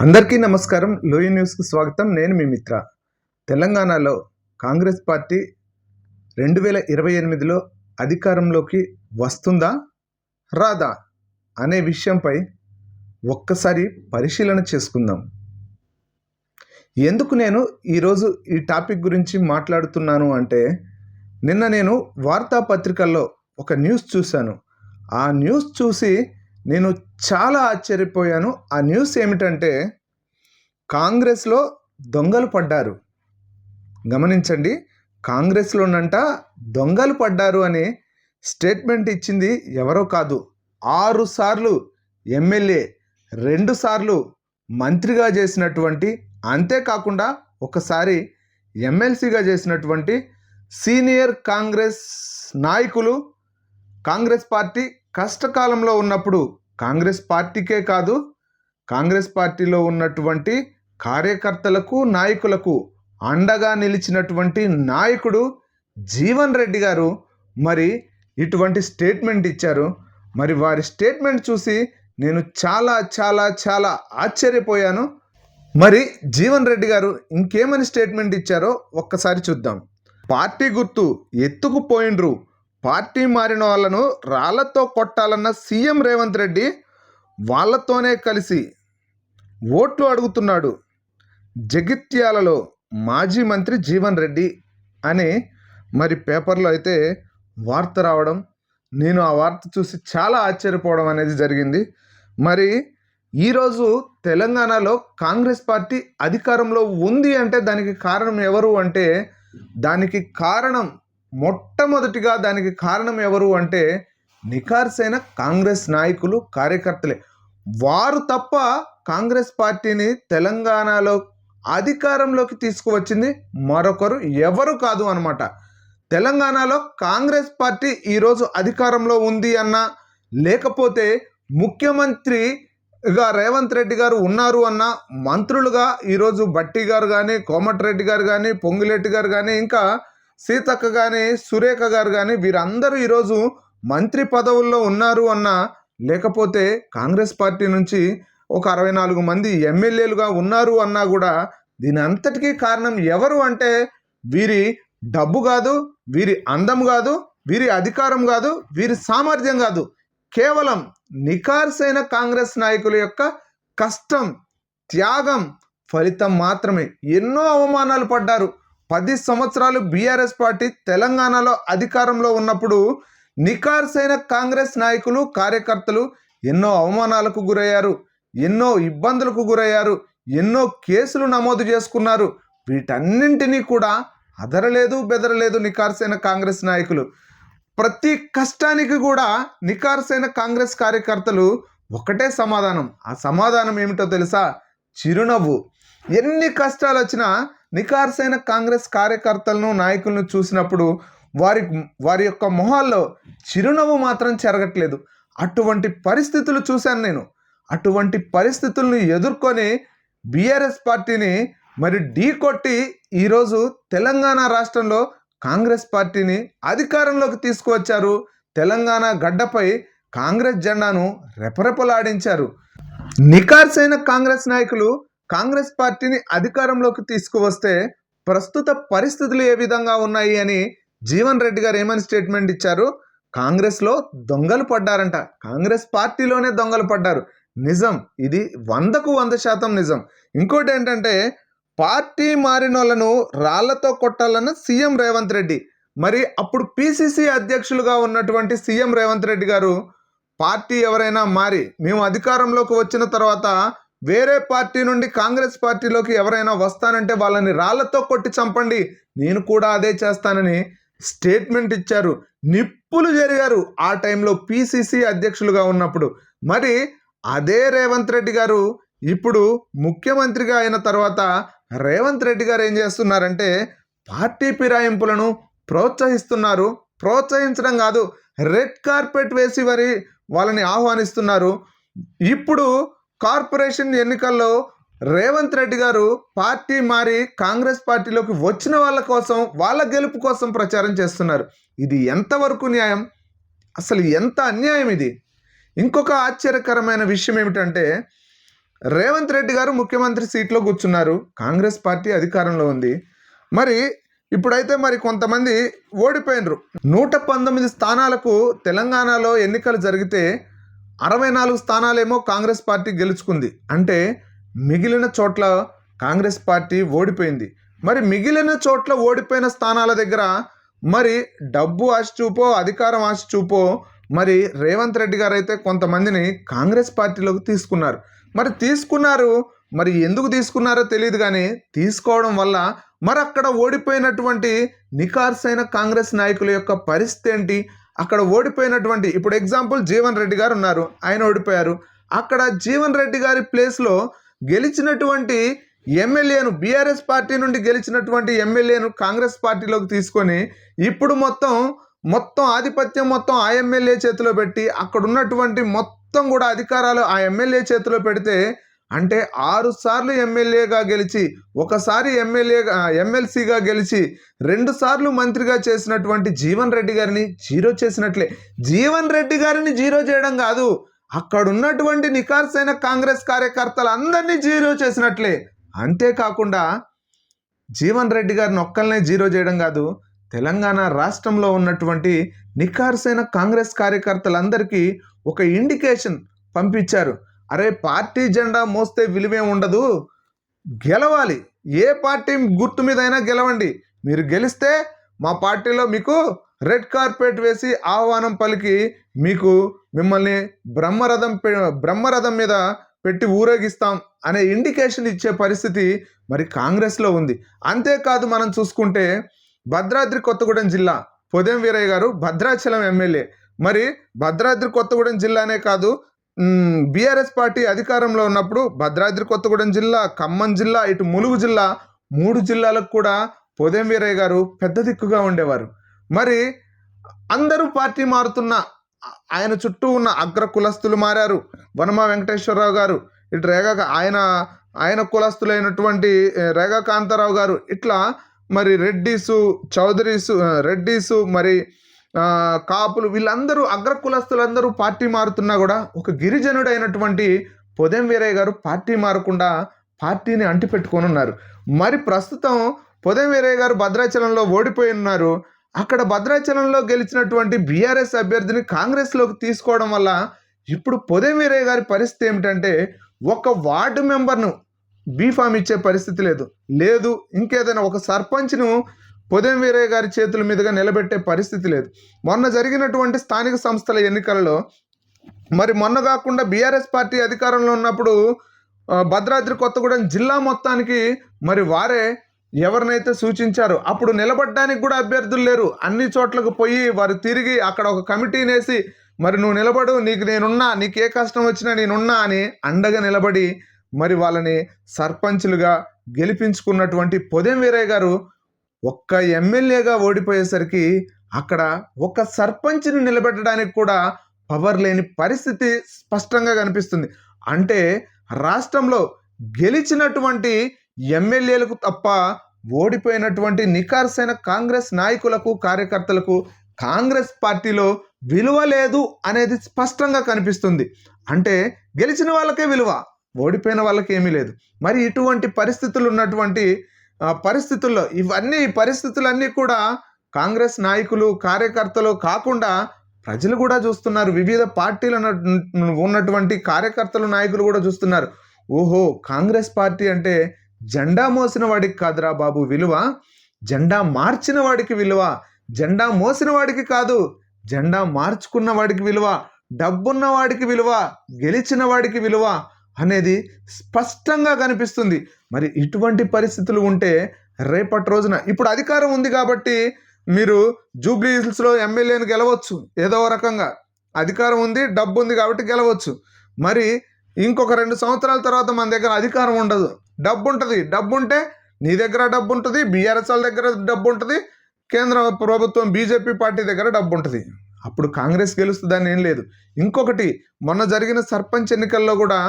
అందరికీ నమస్కారం. లోయ న్యూస్కి స్వాగతం. నేను మీ మిత్ర. తెలంగాణలో కాంగ్రెస్ పార్టీ రెండు వేల ఇరవై ఎనిమిదిలో అధికారంలోకి వస్తుందా? రాదా? అనే విషయంపై ఒక్కసారి పరిశీలన చేసుకుందాం. ఎందుకు నేను ఈరోజు ఈ టాపిక్ గురించి మాట్లాడుతున్నాను అంటే నిన్న నేను వార్తాపత్రికల్లో ఒక న్యూస్ చూశాను. ఆ న్యూస్ చూసి నేను చాలా ఆశ్చర్యపోయాను. ఆ న్యూస్ ఏమిటంటే కాంగ్రెస్లో దొంగలు పడ్డారు. గమనించండి కాంగ్రెస్లోనంట దొంగలు పడ్డారు అని స్టేట్మెంట్ ఇచ్చింది ఎవరో కాదు. ఆరు సార్లు ఎమ్మెల్యే రెండు సార్లు మంత్రిగా చేసినటువంటి అంతేకాకుండా ఒకసారి ఎమ్మెల్సీగా చేసినటువంటి సీనియర్ కాంగ్రెస్ నాయకులు కాంగ్రెస్ పార్టీ కష్టకాలంలో ఉన్నప్పుడు కాంగ్రెస్ పార్టీకే కాదు కాంగ్రెస్ పార్టీలో ఉన్నటువంటి కార్యకర్తలకు నాయకులకు అండగా నిలిచినటువంటి నాయకుడు జీవన్ రెడ్డి గారు మరి ఇటువంటి స్టేట్మెంట్ ఇచ్చారు. మరి వారి స్టేట్మెంట్ చూసి నేను చాలా చాలా చాలా ఆశ్చర్యపోయాను. మరి జీవన్ రెడ్డి గారు ఇంకేమని స్టేట్మెంట్ ఇచ్చారో ఒక్కసారి చూద్దాం. పార్టీ గుర్తు ఎత్తుకుపోయిండ్రు. పార్టీ మారిన వాళ్ళను రాళ్ళతో కొట్టాలన్న సీఎం రేవంత్ రెడ్డి వాళ్ళతోనే కలిసి ఓట్లు అడుగుతున్నాడు. జగిత్యాలలో మాజీ మంత్రి జీవన్ రెడ్డి అని మరి పేపర్లో అయితే వార్త రావడం నేను ఆ వార్త చూసి చాలా ఆశ్చర్యపోవడం అనేది జరిగింది. మరి ఈరోజు తెలంగాణలో కాంగ్రెస్ పార్టీ అధికారంలో ఉంది అంటే దానికి కారణం ఎవరు అంటే దానికి కారణం మొట్టమొదటిగా దానికి కారణం ఎవరు అంటే నిఖార్సైన కాంగ్రెస్ నాయకులు కార్యకర్తలే. వారు తప్ప కాంగ్రెస్ పార్టీని తెలంగాణలో అధికారంలోకి తీసుకువచ్చింది మరొకరు ఎవరు కాదు అనమాట తెలంగాణలో కాంగ్రెస్ పార్టీ ఈరోజు అధికారంలో ఉంది అన్న లేకపోతే ముఖ్యమంత్రిగా రేవంత్ రెడ్డి గారు ఉన్నారు అన్న మంత్రులుగా ఈరోజు బట్టి గారు కానీ కోమటిరెడ్డి గారు కానీ పొంగిరెడ్డి గారు కానీ ఇంకా సీతక్క కానీ సురేఖ గారు కానీ వీరందరూ ఈరోజు మంత్రి పదవుల్లో ఉన్నారు అన్న లేకపోతే కాంగ్రెస్ పార్టీ నుంచి ఒక అరవై నాలుగు మంది ఎమ్మెల్యేలుగా ఉన్నారు అన్నా కూడా దీని అంతటికీ కారణం ఎవరు అంటే వీరి డబ్బు కాదు వీరి అందం కాదు వీరి అధికారం కాదు వీరి సామర్థ్యం కాదు. కేవలం నికార్సైన కాంగ్రెస్ నాయకుల యొక్క కష్టం త్యాగం ఫలితం మాత్రమే. ఎన్నో అవమానాలు పడ్డారు. పది సంవత్సరాలు బీఆర్ఎస్ పార్టీ తెలంగాణలో అధికారంలో ఉన్నప్పుడు నికార్సైన కాంగ్రెస్ నాయకులు కార్యకర్తలు ఎన్నో అవమానాలకు గురయ్యారు ఎన్నో ఇబ్బందులకు గురయ్యారు ఎన్నో కేసులు నమోదు చేసుకున్నారు. వీటన్నింటినీ కూడా అదరలేదు బెదరలేదు నికార్సైన కాంగ్రెస్ నాయకులు. ప్రతి కష్టానికి కూడా నికార్సైన కాంగ్రెస్ కార్యకర్తలు ఒకటే సమాధానం. ఆ సమాధానం ఏమిటో తెలుసా? చిరునవ్వు. ఎన్ని కష్టాలు వచ్చినా నికార్సైన కాంగ్రెస్ కార్యకర్తలను నాయకులను చూసినప్పుడు వారి వారి యొక్క మొహాల్లో చిరునవ్వు మాత్రం చెరగట్లేదు. అటువంటి పరిస్థితులు చూశాను నేను. అటువంటి పరిస్థితులను ఎదుర్కొని బీఆర్ఎస్ పార్టీని మరి ఢీ కొట్టి ఈరోజు తెలంగాణ రాష్ట్రంలో కాంగ్రెస్ పార్టీని అధికారంలోకి తీసుకువచ్చారు. తెలంగాణ గడ్డపై కాంగ్రెస్ జెండాను రెపరెపలాడించారు. నికార్సైన కాంగ్రెస్ నాయకులు కాంగ్రెస్ పార్టీని అధికారంలోకి తీసుకువస్తే ప్రస్తుత పరిస్థితులు ఏ విధంగా ఉన్నాయి అని జీవన్ రెడ్డి గారు ఏమని స్టేట్మెంట్ ఇచ్చారు? కాంగ్రెస్లో దొంగలు పడ్డారంట. కాంగ్రెస్ పార్టీలోనే దొంగలు పడ్డారు. నిజం. ఇది వందకు వంద శాతం నిజం. ఇంకోటి ఏంటంటే పార్టీ మారిన వాళ్ళను రాళ్ళతో కొట్టాలన్న సీఎం రేవంత్ రెడ్డి. మరి అప్పుడు పిసిసి అధ్యక్షులుగా ఉన్నటువంటి సీఎం రేవంత్ రెడ్డి గారు పార్టీ ఎవరైనా మారి మేము అధికారంలోకి వచ్చిన తర్వాత వేరే పార్టీ నుండి కాంగ్రెస్ పార్టీలోకి ఎవరైనా వస్తానంటే వాళ్ళని రాళ్ళతో కొట్టి చంపండి. నేను కూడా అదే చేస్తానని స్టేట్మెంట్ ఇచ్చారు. నిప్పులు జరిగారు ఆ టైంలో పిసిసి అధ్యక్షులుగా ఉన్నప్పుడు. మరి అదే రేవంత్ రెడ్డి గారు ఇప్పుడు ముఖ్యమంత్రిగా అయిన తర్వాత రేవంత్ రెడ్డి గారు ఏం చేస్తున్నారంటే పార్టీ ఫిరాయింపులను ప్రోత్సహిస్తున్నారు. ప్రోత్సహించడం కాదు రెడ్ కార్పెట్ వేసి మరి వాళ్ళని ఆహ్వానిస్తున్నారు. ఇప్పుడు కార్పొరేషన్ ఎన్నికల్లో రేవంత్ రెడ్డి గారు పార్టీ మారి కాంగ్రెస్ పార్టీలోకి వచ్చిన వాళ్ళ కోసం వాళ్ళ గెలుపు కోసం ప్రచారం చేస్తున్నారు. ఇది ఎంతవరకు న్యాయం? అసలు ఎంత అన్యాయం ఇది? ఇంకొక ఆశ్చర్యకరమైన విషయం ఏమిటంటే రేవంత్ రెడ్డి గారు ముఖ్యమంత్రి సీట్లో కూర్చున్నారు. కాంగ్రెస్ పార్టీ అధికారంలో ఉంది. మరి ఇప్పుడైతే మరి కొంతమంది ఓడిపోయినరు. నూట పంతొమ్మిది స్థానాలకు తెలంగాణలో ఎన్నికలు జరిగితే అరవై నాలుగు స్థానాలేమో కాంగ్రెస్ పార్టీ గెలుచుకుంది. అంటే మిగిలిన చోట్ల కాంగ్రెస్ పార్టీ ఓడిపోయింది. మరి మిగిలిన చోట్ల ఓడిపోయిన స్థానాల దగ్గర మరి డబ్బు ఆశ చూపో అధికారం ఆశ చూపో మరి రేవంత్ రెడ్డి గారు అయితే కొంతమందిని కాంగ్రెస్ పార్టీలోకి తీసుకున్నారు. మరి తీసుకున్నారు మరి ఎందుకు తీసుకున్నారో తెలియదు కానీ తీసుకోవడం వల్ల మరి అక్కడ ఓడిపోయినటువంటి నికార్సైన కాంగ్రెస్ నాయకుల యొక్క పరిస్థితి ఏంటి? అక్కడ ఓడిపోయినటువంటి ఇప్పుడు ఎగ్జాంపుల్ జీవన్ రెడ్డి గారు ఉన్నారు ఆయన ఓడిపోయారు. అక్కడ జీవన్ రెడ్డి గారి ప్లేస్లో గెలిచినటువంటి ఎమ్మెల్యేను బీఆర్ఎస్ పార్టీ నుండి గెలిచినటువంటి ఎమ్మెల్యేను కాంగ్రెస్ పార్టీలోకి తీసుకొని ఇప్పుడు మొత్తం మొత్తం ఆధిపత్యం మొత్తం ఆ ఎమ్మెల్యే చేతిలో పెట్టి అక్కడ ఉన్నటువంటి మొత్తం కూడా అధికారాలు ఆ ఎమ్మెల్యే చేతిలో పెడితే అంటే ఆరు సార్లు ఎమ్మెల్యేగా గెలిచి ఒకసారి ఎమ్మెల్యేగా ఎమ్మెల్సీగా గెలిచి రెండు సార్లు మంత్రిగా చేసినటువంటి జీవన్ రెడ్డి గారిని జీరో చేసినట్లే. జీవన్ రెడ్డి గారిని జీరో చేయడం కాదు అక్కడ ఉన్నటువంటి నికార్సైన కాంగ్రెస్ కార్యకర్తలు అందరినీ జీరో చేసినట్లే. అంతేకాకుండా జీవన్ రెడ్డి గారిని ఒక్కరినే జీరో చేయడం కాదు తెలంగాణ రాష్ట్రంలో ఉన్నటువంటి నిఖార్సైన కాంగ్రెస్ కార్యకర్తలందరికీ ఒక ఇండికేషన్ పంపించారు. అరే పార్టీ జెండా మోస్తే విలువే ఉండదు. గెలవాలి. ఏ పార్టీ గుర్తు మీద అయినా గెలవండి. మీరు గెలిస్తే మా పార్టీలో మీకు రెడ్ కార్పెట్ వేసి ఆహ్వానం పలికి మీకు మిమ్మల్ని బ్రహ్మరథం పె- బ్రహ్మరథం మీద పెట్టి ఊరేగిస్తాం అనే ఇండికేషన్ ఇచ్చే పరిస్థితి మరి కాంగ్రెస్లో ఉంది. అంతేకాదు మనం చూసుకుంటే భద్రాద్రి కొత్తగూడెం జిల్లా పొదెం వీరయ్య గారు భద్రాచలం ఎమ్మెల్యే. మరి భద్రాద్రి కొత్తగూడెం జిల్లానే కాదు బీఆర్ఎస్ పార్టీ అధికారంలో ఉన్నప్పుడు భద్రాద్రి కొత్తగూడెం జిల్లా ఖమ్మం జిల్లా ఇటు ములుగు జిల్లా మూడు జిల్లాలకు కూడా పొదెం వీరయ్య గారు పెద్ద దిక్కుగా ఉండేవారు. మరి అందరూ పార్టీ మారుతున్న ఆయన చుట్టూ ఉన్న అగ్ర కులస్తులు మారారు. వనమ వెంకటేశ్వరరావు గారు ఇటు రేగా ఆయన ఆయన కులస్తులైనటువంటి రేగా కాంతారావు గారు ఇట్లా మరి రెడ్డీసు చౌదరీసు రెడ్డీసు మరి కాపులు వీళ్ళందరూ అగ్రకులస్తులందరూ పార్టీ మారుతున్నా కూడా ఒక గిరిజనుడైనటువంటి పొదెం వీరయ్య గారు పార్టీ మారకుండా పార్టీని అంటిపెట్టుకొని ఉన్నారు. మరి ప్రస్తుతం పొదెం వీరయ్య గారు భద్రాచలంలో ఓడిపోయి ఉన్నారు. అక్కడ భద్రాచలంలో గెలిచినటువంటి బీఆర్ఎస్ అభ్యర్థిని కాంగ్రెస్లోకి తీసుకోవడం వల్ల ఇప్పుడు పొదెం వీరయ్య గారి పరిస్థితి ఏమిటంటే ఒక వార్డు మెంబర్ను బీఫామ్ ఇచ్చే పరిస్థితి లేదు. లేదు ఇంకేదైనా ఒక సర్పంచ్ను పొదెం వీరయ్య గారి చేతుల మీదుగా నిలబెట్టే పరిస్థితి లేదు. మొన్న జరిగినటువంటి స్థానిక సంస్థల ఎన్నికలలో మరి మొన్న కాకుండా బీఆర్ఎస్ పార్టీ అధికారంలో ఉన్నప్పుడు భద్రాద్రి కొత్తగూడెం జిల్లా మొత్తానికి మరి వారే ఎవరినైతే సూచించారు అప్పుడు నిలబడడానికి కూడా అభ్యర్థులు లేరు. అన్ని చోట్లకు పోయి వారు తిరిగి అక్కడ ఒక కమిటీని వేసి మరి నువ్వు నిలబడు నీకు నేనున్నా నీకు ఏ కష్టం వచ్చినా నేనున్నా అని అండగా నిలబడి మరి వాళ్ళని సర్పంచ్లుగా గెలిపించుకున్నటువంటి పొదెం వీరయ్య గారు ఒక్క ఎమ్మెల్యేగా ఓడిపోయేసరికి అక్కడ ఒక సర్పంచ్ని నిలబెట్టడానికి కూడా పవర్ లేని పరిస్థితి స్పష్టంగా కనిపిస్తుంది. అంటే రాష్ట్రంలో గెలిచినటువంటి ఎమ్మెల్యేలకు తప్ప ఓడిపోయినటువంటి నికార్సైన కాంగ్రెస్ నాయకులకు కార్యకర్తలకు కాంగ్రెస్ పార్టీలో విలువ లేదు అనేది స్పష్టంగా కనిపిస్తుంది. అంటే గెలిచిన వాళ్ళకే విలువ ఓడిపోయిన వాళ్ళకి ఏమీ లేదు. మరి ఇటువంటి పరిస్థితులు ఉన్నటువంటి పరిస్థితుల్లో ఇవన్నీ పరిస్థితులన్నీ కూడా కాంగ్రెస్ నాయకులు కార్యకర్తలు కాకుండా ప్రజలు కూడా చూస్తున్నారు. వివిధ పార్టీలు ఉన్నటువంటి కార్యకర్తలు నాయకులు కూడా చూస్తున్నారు. ఓహో కాంగ్రెస్ పార్టీ అంటే జెండా మోసిన వాడికి కాదురా బాబు విలువ. జెండా మార్చిన వాడికి విలువ. జెండా మోసిన వాడికి కాదు జెండా మార్చుకున్న వాడికి విలువ. డబ్బున్న వాడికి విలువ. గెలిచిన వాడికి విలువ. అనేది స్పష్టంగా కనిపిస్తుంది. మరి ఇటువంటి పరిస్థితులు ఉంటే రేపటి రోజున ఇప్పుడు అధికారం ఉంది కాబట్టి మీరు జూబ్లీ హిల్స్లో ఎమ్మెల్యేని గెలవచ్చు ఏదో రకంగా. అధికారం ఉంది డబ్బు ఉంది కాబట్టి గెలవచ్చు. మరి ఇంకొక రెండు సంవత్సరాల తర్వాత మన దగ్గర అధికారం ఉండదు. డబ్బు ఉంటుంది డబ్బు ఉంటే నీ దగ్గర డబ్బు ఉంటుంది బీఆర్ఎస్ వాళ్ళ దగ్గర డబ్బు ఉంటుంది కేంద్ర ప్రభుత్వం బీజేపీ పార్టీ దగ్గర డబ్బు ఉంటుంది. అప్పుడు కాంగ్రెస్ గెలుస్తుందని ఏం లేదు. ఇంకొకటి మొన్న జరిగిన సర్పంచ్ ఎన్నికల్లో కూడా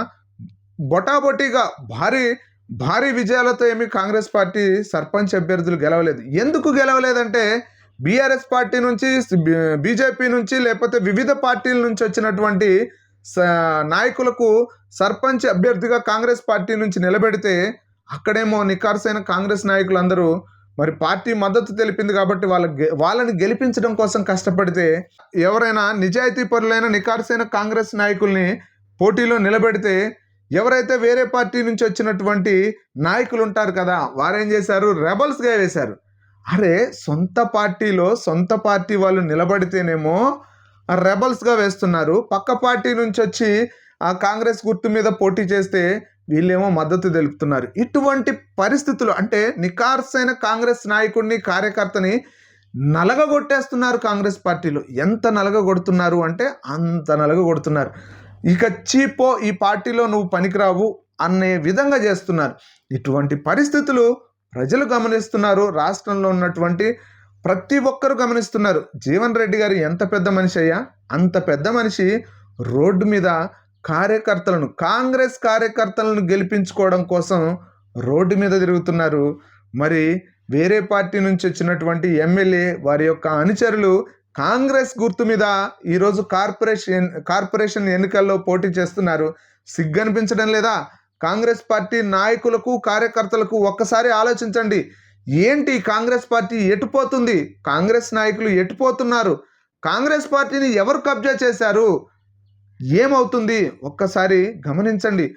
బొటాబొటీగా భారీ భారీ విజయాలతో ఏమి కాంగ్రెస్ పార్టీ సర్పంచ్ అభ్యర్థులు గెలవలేదు. ఎందుకు గెలవలేదంటే బీఆర్ఎస్ పార్టీ నుంచి బీజేపీ నుంచి లేకపోతే వివిధ పార్టీల నుంచి వచ్చినటువంటి స- నాయకులకు సర్పంచ్ అభ్యర్థిగా కాంగ్రెస్ పార్టీ నుంచి నిలబెడితే అక్కడేమో నికార్సైన కాంగ్రెస్ నాయకులందరూ మరి పార్టీ మద్దతు తెలిపింది కాబట్టి వాళ్ళ గె- వాళ్ళని గెలిపించడం కోసం కష్టపడితే ఎవరైనా నిజాయితీ పరులైన నికార్సైన కాంగ్రెస్ నాయకుల్ని పోటీలో నిలబెడితే ఎవరైతే వేరే పార్టీ నుంచి వచ్చినటువంటి నాయకులు ఉంటారు కదా వారేం చేశారు? రెబల్స్గా వేశారు. అరే సొంత పార్టీలో సొంత పార్టీ వాళ్ళు నిలబడితేనేమో రెబల్స్గా వేస్తున్నారు. పక్క పార్టీ నుంచి వచ్చి ఆ కాంగ్రెస్ గుర్తు మీద పోటీ చేస్తే వీళ్ళేమో మద్దతు తెలుపుతున్నారు. ఇటువంటి పరిస్థితులు అంటే నికార్సైన కాంగ్రెస్ నాయకుడిని కార్యకర్తని నలగగొట్టేస్తున్నారు కాంగ్రెస్ పార్టీలు. ఎంత నలగగొడుతున్నారు అంటే అంత నలగగొడుతున్నారు. ఇక చీపో ఈ పార్టీలో నువ్వు పనికిరావు అనే విధంగా చేస్తున్నారు. ఇటువంటి పరిస్థితులు ప్రజలు గమనిస్తున్నారు. రాష్ట్రంలో ఉన్నటువంటి ప్రతి ఒక్కరు గమనిస్తున్నారు. జీవన్ రెడ్డి గారు ఎంత పెద్ద మనిషి అయ్యా? అంత పెద్ద మనిషి రోడ్డు మీద కార్యకర్తలను కాంగ్రెస్ కార్యకర్తలను గెలిపించుకోవడం కోసం రోడ్డు మీద తిరుగుతున్నారు. మరి వేరే పార్టీ నుంచి వచ్చినటువంటి ఎమ్మెల్యే వారి యొక్క అనుచరులు కాంగ్రెస్ గుర్తు మీద ఈరోజు కార్పొరేషన్ కార్పొరేషన్ ఎన్నికల్లో పోటీ చేస్తున్నారు. సిగ్గనిపించడం లేదా? కాంగ్రెస్ పార్టీ నాయకులకు కార్యకర్తలకు ఒక్కసారి ఆలోచించండి. ఏంటి కాంగ్రెస్ పార్టీ ఎటుపోతుంది కాంగ్రెస్ నాయకులు ఎటుపోతున్నారు కాంగ్రెస్ పార్టీని ఎవరు కబ్జా చేశారు? ఏమవుతుంది? ఒక్కసారి గమనించండి.